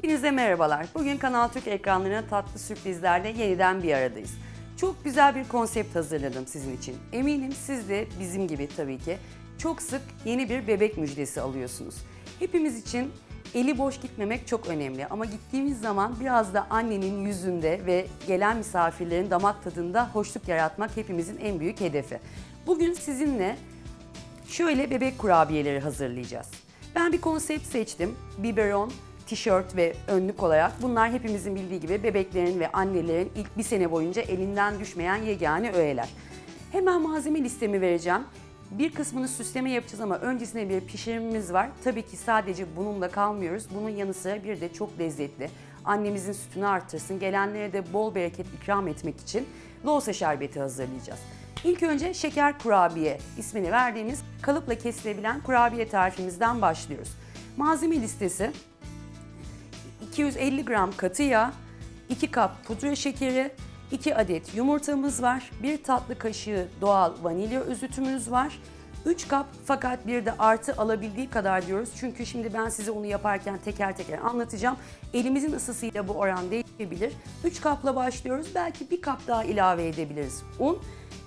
Hepinize merhabalar. Bugün Kanal Türk ekranlarına tatlı sürprizlerle yeniden bir aradayız. Çok güzel bir konsept hazırladım sizin için. Eminim siz de bizim gibi tabii ki çok sık yeni bir bebek müjdesi alıyorsunuz. Hepimiz için eli boş gitmemek çok önemli ama gittiğimiz zaman biraz da annenin yüzünde ve gelen misafirlerin damak tadında hoşluk yaratmak hepimizin en büyük hedefi. Bugün sizinle şöyle bebek kurabiyeleri hazırlayacağız. Ben bir konsept seçtim. Biberon, tişört ve önlük olarak. Bunlar hepimizin bildiği gibi bebeklerin ve annelerin ilk bir sene boyunca elinden düşmeyen yegane öğeler. Hemen malzeme listemi vereceğim. Bir kısmını süsleme yapacağız ama öncesinde bir pişirimimiz var. Tabii ki sadece bununla kalmıyoruz. Bunun yanı sıra bir de çok lezzetli. Annemizin sütünü artırsın, gelenlere de bol bereket ikram etmek için loğusa şerbeti hazırlayacağız. İlk önce şeker kurabiye ismini verdiğimiz kalıpla kesilebilen kurabiye tarifimizden başlıyoruz. Malzeme listesi 250 gram katı yağ, 2 kap pudra şekeri, 2 adet yumurtamız var, 1 tatlı kaşığı doğal vanilya özütümüz var, 3 kap fakat bir de artı alabildiği kadar diyoruz. Çünkü şimdi ben size onu yaparken teker teker anlatacağım. Elimizin ısısıyla bu oran değişebilir. 3 kapla başlıyoruz. Belki bir kap daha ilave edebiliriz. Un,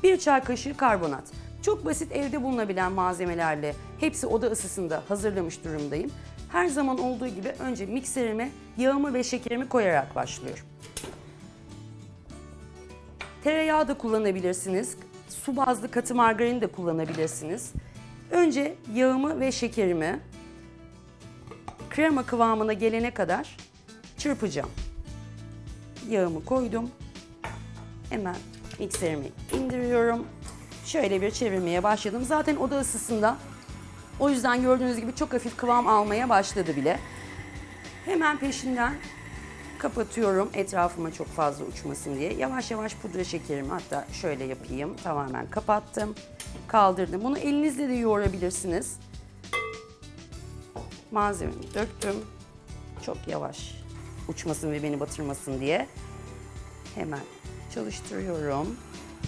1 çay kaşığı karbonat. Çok basit evde bulunabilen malzemelerle hepsi oda ısısında hazırlamış durumdayım. Her zaman olduğu gibi önce mikserime yağımı ve şekerimi koyarak başlıyorum. Tereyağı da kullanabilirsiniz. Su bazlı katı margarin de kullanabilirsiniz. Önce yağımı ve şekerimi krema kıvamına gelene kadar çırpacağım. Yağımı koydum. Hemen mikserimi indiriyorum. Şöyle bir çevirmeye başladım. Zaten oda ısısında o yüzden gördüğünüz gibi çok hafif kıvam almaya başladı bile. Hemen peşinden kapatıyorum etrafıma çok fazla uçmasın diye. Yavaş yavaş pudra şekerimi hatta şöyle yapayım. Tamamen kapattım. Kaldırdım. Bunu elinizle de yoğurabilirsiniz. Malzememi döktüm. Çok yavaş uçmasın ve beni batırmasın diye. Hemen çalıştırıyorum.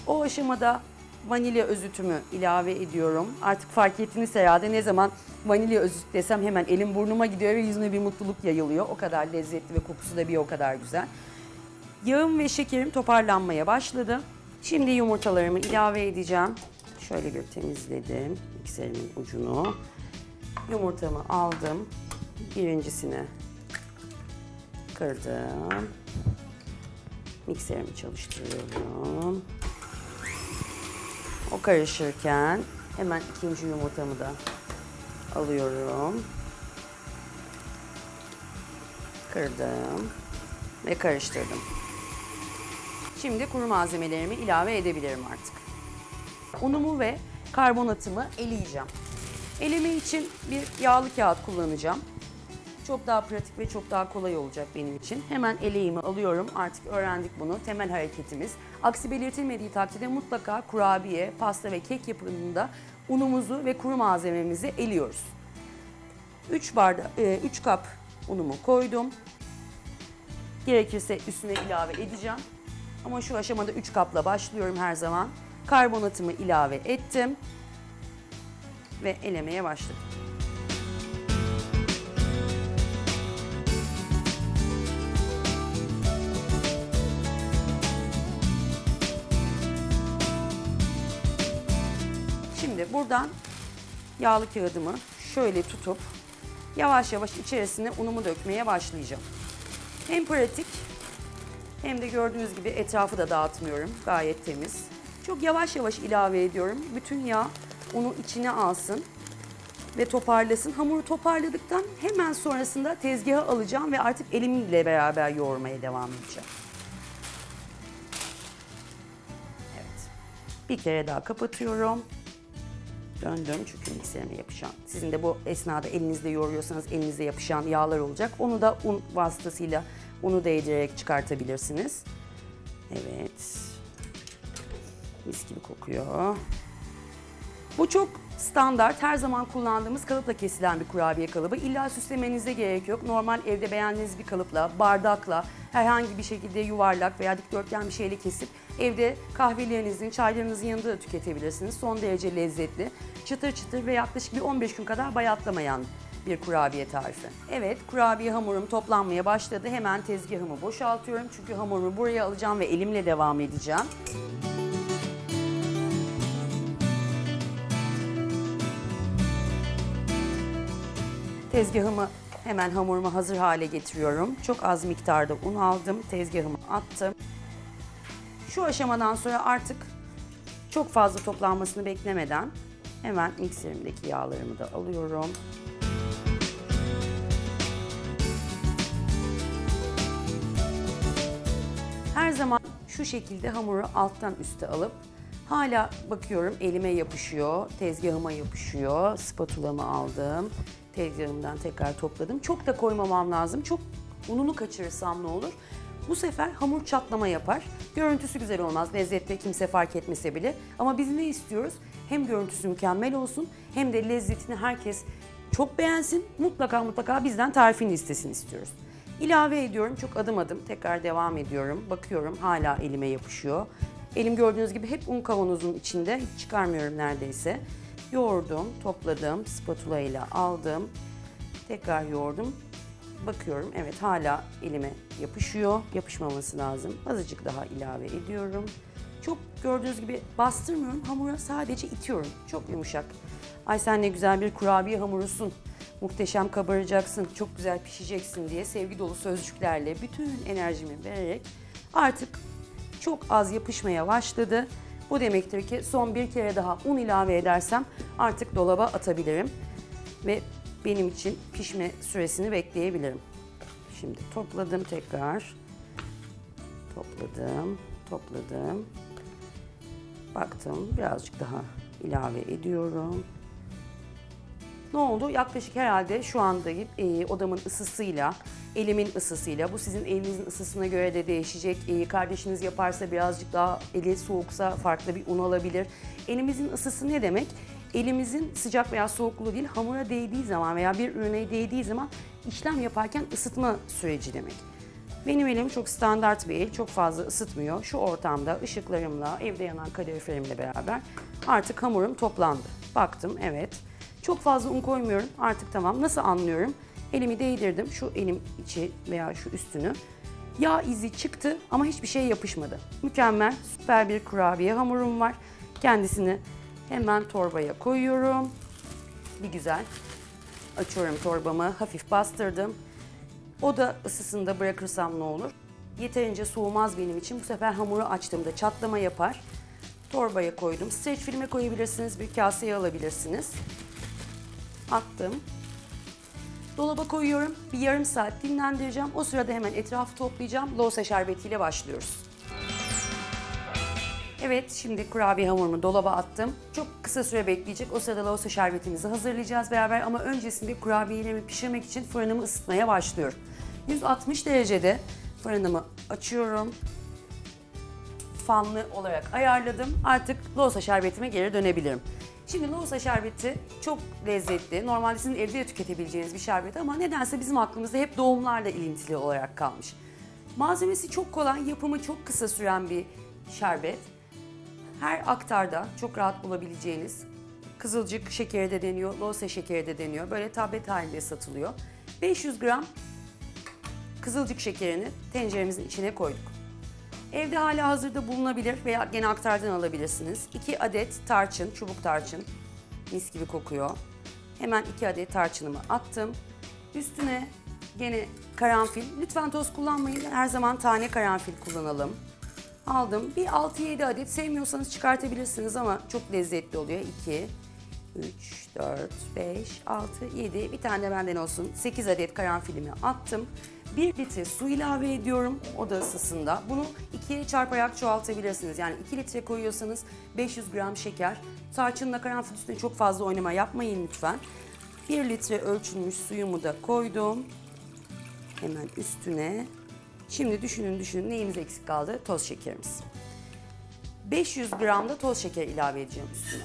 O aşamada vanilya özütümü ilave ediyorum. Artık fark ettiniz herhalde ne zaman vanilya özüt desem hemen elim burnuma gidiyor ve yüzüme bir mutluluk yayılıyor. O kadar lezzetli ve kokusu da bir o kadar güzel. Yağım ve şekerim toparlanmaya başladı. Şimdi yumurtalarımı ilave edeceğim. Şöyle bir temizledim mikserimin ucunu. Yumurtamı aldım. Birincisini kırdım. Mikserimi çalıştırıyorum. O karışırken hemen ikinci yumurtamı da alıyorum. Kırdım ve karıştırdım. Şimdi kuru malzemelerimi ilave edebilirim artık. Unumu ve karbonatımı eleyeceğim. Eleme için bir yağlı kağıt kullanacağım. Çok daha pratik ve çok daha kolay olacak benim için. Hemen eleğimi alıyorum. Artık öğrendik bunu. Temel hareketimiz. Aksi belirtilmediği takdirde mutlaka kurabiye, pasta ve kek yapımında unumuzu ve kuru malzememizi eliyoruz. 3 bardak, 3 kap unumu koydum. Gerekirse üstüne ilave edeceğim. Ama şu aşamada 3 kapla başlıyorum her zaman. Karbonatımı ilave ettim ve elemeye başladım. Buradan yağlı kağıdımı şöyle tutup yavaş yavaş içerisine unumu dökmeye başlayacağım. Hem pratik hem de gördüğünüz gibi etrafı da dağıtmıyorum. Gayet temiz. Çok yavaş yavaş ilave ediyorum. Bütün yağ unu içine alsın ve toparlasın. Hamuru toparladıktan hemen sonrasında tezgaha alacağım ve artık elimle beraber yoğurmaya devam edeceğim. Evet. Bir kere daha kapatıyorum. Döndüm çünkü mikserine yapışan. Sizin de bu esnada elinizde yoğuruyorsanız elinizde yapışan yağlar olacak. Onu da un vasıtasıyla unu değdirerek çıkartabilirsiniz. Evet. Mis gibi kokuyor. Bu çok standart, her zaman kullandığımız kalıpla kesilen bir kurabiye kalıbı. İlla süslemenize gerek yok. Normal evde beğendiğiniz bir kalıpla, bardakla, herhangi bir şekilde yuvarlak veya dikdörtgen bir şeyle kesip evde kahvelerinizin, çaylarınızın yanında da tüketebilirsiniz. Son derece lezzetli, çıtır çıtır ve yaklaşık bir 15 gün kadar bayatlamayan bir kurabiye tarifi. Evet, kurabiye hamurum toplanmaya başladı. Hemen tezgahımı boşaltıyorum. Çünkü hamurumu buraya alacağım ve elimle devam edeceğim. Tezgahımı hemen hamurumu hazır hale getiriyorum. Çok az miktarda un aldım. Tezgahımı attım. Şu aşamadan sonra artık çok fazla toplanmasını beklemeden hemen mikserimdeki yağlarımı da alıyorum. Her zaman şu şekilde hamuru alttan üste alıp hala bakıyorum elime yapışıyor, tezgahıma yapışıyor. Spatulamı aldım. Tezgahımdan tekrar topladım. Çok da koymamam lazım. Çok ununu kaçırırsam ne olur? Bu sefer hamur çatlama yapar. Görüntüsü güzel olmaz. Lezzette kimse fark etmese bile. Ama biz ne istiyoruz? Hem görüntüsü mükemmel olsun hem de lezzetini herkes çok beğensin. Mutlaka mutlaka bizden tarifini istesin istiyoruz. İlave ediyorum. Çok adım adım tekrar devam ediyorum. Bakıyorum hala elime yapışıyor. Elim gördüğünüz gibi hep un kavanozun içinde. Hiç çıkarmıyorum neredeyse. Yoğurdum, topladım, spatula ile aldım. Tekrar yoğurdum. Bakıyorum evet hala elime yapışıyor. Yapışmaması lazım. Azıcık daha ilave ediyorum. Çok gördüğünüz gibi bastırmıyorum. Hamura sadece itiyorum. Çok yumuşak. Ay sen ne güzel bir kurabiye hamurusun. Muhteşem kabaracaksın. Çok güzel pişeceksin diye sevgi dolu sözcüklerle bütün enerjimi vererek artık çok az yapışmaya başladı. Bu demektir ki son bir kere daha un ilave edersem artık dolaba atabilirim. Ve benim için pişme süresini bekleyebilirim. Şimdi topladım tekrar. Topladım, topladım. Baktım birazcık daha ilave ediyorum. Ne oldu? Yaklaşık herhalde şu anda e, odamın ısısıyla, elimin ısısıyla, bu sizin elinizin ısısına göre de değişecek. E, kardeşiniz yaparsa birazcık daha eli soğuksa farklı bir un alabilir. Elimizin ısısı ne demek? Elimizin sıcak veya soğukluğu değil, hamura değdiği zaman veya bir ürüne değdiği zaman işlem yaparken ısıtma süreci demek. Benim elim çok standart bir el, çok fazla ısıtmıyor. Şu ortamda ışıklarımla, evde yanan kaloriferimle beraber artık hamurum toplandı. Baktım, evet. Çok fazla un koymuyorum. Artık tamam. Nasıl anlıyorum? Elimi değdirdim. Şu elim içi veya şu üstünü. Yağ izi çıktı ama hiçbir şey yapışmadı. Mükemmel, süper bir kurabiye hamurum var. Kendisini hemen torbaya koyuyorum. Bir güzel. Açıyorum torbamı. Hafif bastırdım. Oda ısısında bırakırsam ne olur? Yeterince soğumaz benim için. Bu sefer hamuru açtığımda çatlama yapar. Torbaya koydum. Streç filme koyabilirsiniz. Bir kaseye alabilirsiniz attım. Dolaba koyuyorum. Bir yarım saat dinlendireceğim. O sırada hemen etrafı toplayacağım. Loğusa şerbetiyle başlıyoruz. Evet, şimdi kurabiye hamurumu dolaba attım. Çok kısa süre bekleyecek. O sırada loğusa şerbetimizi hazırlayacağız beraber. Ama öncesinde kurabiyelerimi pişirmek için fırınımı ısıtmaya başlıyorum. 160 derecede fırınımı açıyorum. Fanlı olarak ayarladım. Artık loğusa şerbetime geri dönebilirim. Şimdi loğusa şerbeti çok lezzetli. Normalde sizin evde de tüketebileceğiniz bir şerbet ama nedense bizim aklımızda hep doğumlarla ilintili olarak kalmış. Malzemesi çok kolay, yapımı çok kısa süren bir şerbet. Her aktarda çok rahat bulabileceğiniz kızılcık şekeri de deniyor, loğusa şekeri de deniyor. Böyle tablet halinde satılıyor. 500 gram kızılcık şekerini tenceremizin içine koyduk. Evde hala hazırda bulunabilir veya gene aktardan alabilirsiniz. 2 adet tarçın, çubuk tarçın. Mis gibi kokuyor. Hemen 2 adet tarçınımı attım. Üstüne gene karanfil. Lütfen toz kullanmayın. Her zaman tane karanfil kullanalım. Aldım. Bir 6-7 adet sevmiyorsanız çıkartabilirsiniz ama çok lezzetli oluyor. 2, 3, 4, 5, 6, 7. Bir tane de benden olsun. 8 adet karanfilimi attım. 1 litre su ilave ediyorum oda ısısında. Bunu ikiye çarparak çoğaltabilirsiniz. Yani 2 litre koyuyorsanız 500 gram şeker. Tarçınla karanfil üstüne çok fazla oynama yapmayın lütfen. 1 litre ölçülmüş suyumu da koydum. Hemen üstüne. Şimdi düşünün düşünün neyimiz eksik kaldı? Toz şekerimiz. 500 gram da toz şeker ilave edeceğim üstüne.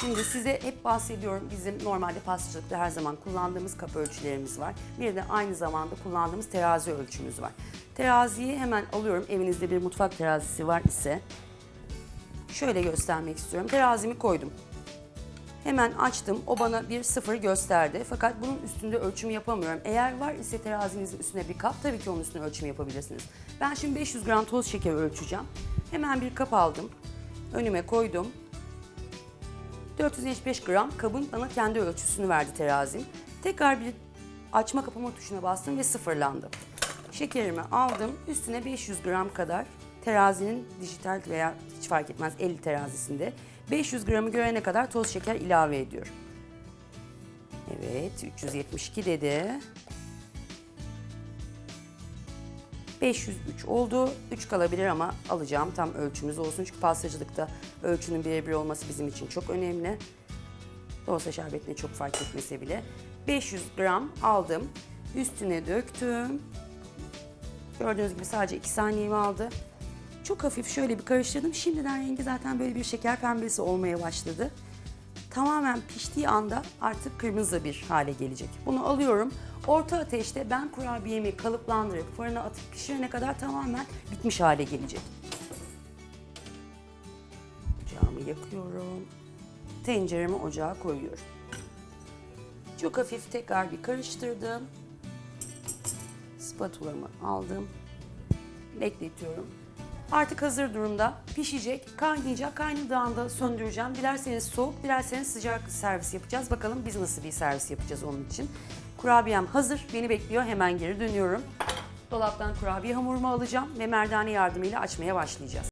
Şimdi size hep bahsediyorum bizim normalde pastacılıkta her zaman kullandığımız kap ölçülerimiz var. Bir de aynı zamanda kullandığımız terazi ölçümüz var. Teraziyi hemen alıyorum. Evinizde bir mutfak terazisi var ise şöyle göstermek istiyorum. Terazimi koydum. Hemen açtım. O bana bir sıfır gösterdi. Fakat bunun üstünde ölçüm yapamıyorum. Eğer var ise terazinizin üstüne bir kap tabii ki onun üstüne ölçüm yapabilirsiniz. Ben şimdi 500 gram toz şeker ölçeceğim. Hemen bir kap aldım. Önüme koydum. 475 gram kabın bana kendi ölçüsünü verdi terazim. Tekrar bir açma kapama tuşuna bastım ve sıfırlandı. Şekerimi aldım. Üstüne 500 gram kadar terazinin dijital veya hiç fark etmez 50 terazisinde 500 gramı görene kadar toz şeker ilave ediyorum. Evet 372 dedi. 503 oldu. 3 kalabilir ama alacağım tam ölçümüz olsun. Çünkü pastacılıkta ölçünün birebir olması bizim için çok önemli. Olsa şerbetine çok fark etmese bile. 500 gram aldım. Üstüne döktüm. Gördüğünüz gibi sadece 2 saniyemi aldı. Çok hafif şöyle bir karıştırdım. Şimdiden rengi zaten böyle bir şeker pembesi olmaya başladı. Tamamen piştiği anda artık kırmızı bir hale gelecek. Bunu alıyorum. Orta ateşte ben kurabiyemi kalıplandırıp fırına atıp pişirene kadar tamamen bitmiş hale gelecek. Ocağımı yakıyorum. Tenceremi ocağa koyuyorum. Çok hafif tekrar bir karıştırdım. Spatulamı aldım. Bekletiyorum. Artık hazır durumda. Pişecek, kaynayacak. Kaynadığında söndüreceğim. Dilerseniz soğuk, dilerseniz sıcak servis yapacağız. Bakalım biz nasıl bir servis yapacağız onun için. Kurabiyem hazır. Beni bekliyor. Hemen geri dönüyorum. Dolaptan kurabiye hamurumu alacağım ve merdane yardımıyla açmaya başlayacağız.